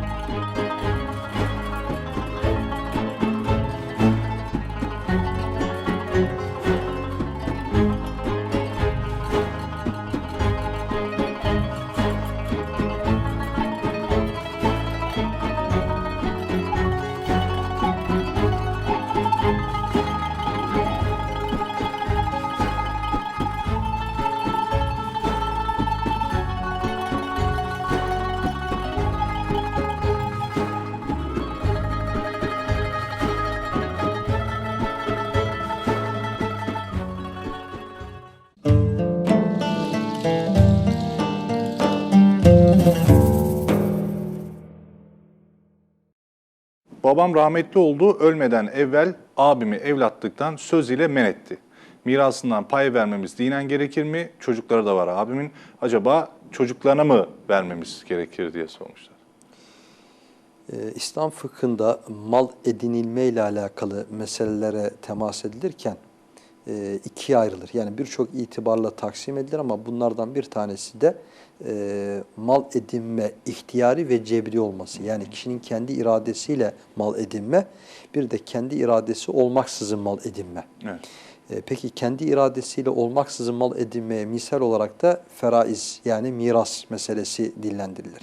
Bye. Babam rahmetli oldu, ölmeden evvel abimi evlatlıktan söz ile men etti. Mirasından pay vermemiz dinen gerekir mi? Çocukları da var abimin. Acaba çocuklarına mı vermemiz gerekir diye sormuşlar. Ee, İslam fıkhında mal edinilme ile alakalı meselelere temas edilirken e, ikiye ayrılır. Yani birçok itibarla taksim edilir ama bunlardan bir tanesi de e, mal edinme ihtiyari ve cebri olması. Yani kişinin kendi iradesiyle mal edinme, bir de kendi iradesi olmaksızın mal edinme. Evet. E, Peki kendi iradesiyle olmaksızın mal edinmeye misal olarak da feraiz yani miras meselesi dillendirilir.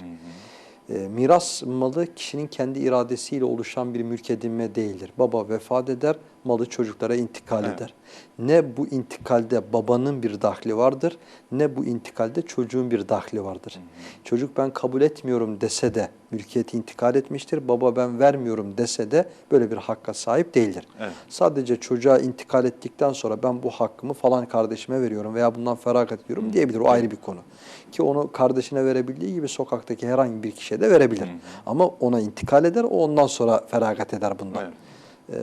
E, miras malı kişinin kendi iradesiyle oluşan bir mülk edinme değildir. Baba vefat eder, malı çocuklara intikal Evet. eder. Ne bu intikalde babanın bir dahli vardır, ne bu intikalde çocuğun bir dahli vardır. Çocuk ben kabul etmiyorum dese de mülkiyeti intikal etmiştir. Baba ben vermiyorum dese de böyle bir hakka sahip değildir. Evet. Sadece çocuğa intikal ettikten sonra ben bu hakkımı falan kardeşime veriyorum veya bundan feragat ediyorum diyebilir. O ayrı bir konu. Ki onu kardeşine verebildiği gibi sokaktaki herhangi bir kişiye de verebilir. Ama ona intikal eder, o ondan sonra feragat eder bundan. Evet.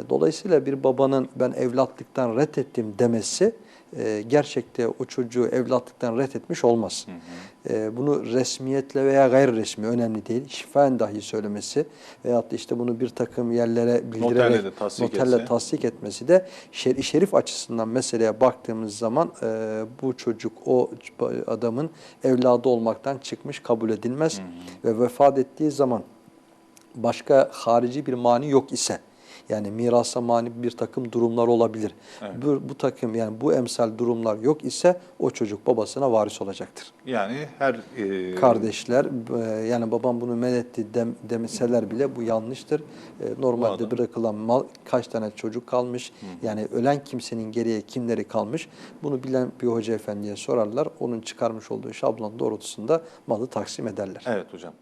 E, Dolayısıyla bir babanın ben evlatlıktan reddettim demesi e, gerçekte o çocuğu evlatlıktan reddetmiş olmaz. E, Bunu resmiyetle veya gayri resmi önemli değil. Şifaen dahi söylemesi veyahut da işte bunu bir takım yerlere bildirerek Noterle tasdik noterle etse. tasdik etmesi de şer şerif açısından meseleye baktığımız zaman e, bu çocuk o adamın evladı olmaktan çıkmış kabul edilmez ve vefat ettiği zaman başka harici bir mani yok ise yani mirasa mani bir takım durumlar olabilir. Evet. Bu, bu takım yani bu emsal durumlar yok ise o çocuk babasına varis olacaktır. Yani her e, Kardeşler e, yani babam bunu men etti dem, demeseler bile bu yanlıştır. E, Normalde adam- bırakılan mal kaç tane çocuk kalmış? Yani ölen kimsenin geriye kimleri kalmış? Bunu bilen bir hoca efendiye sorarlar. Onun çıkarmış olduğu şablon doğrultusunda malı taksim ederler. Evet hocam.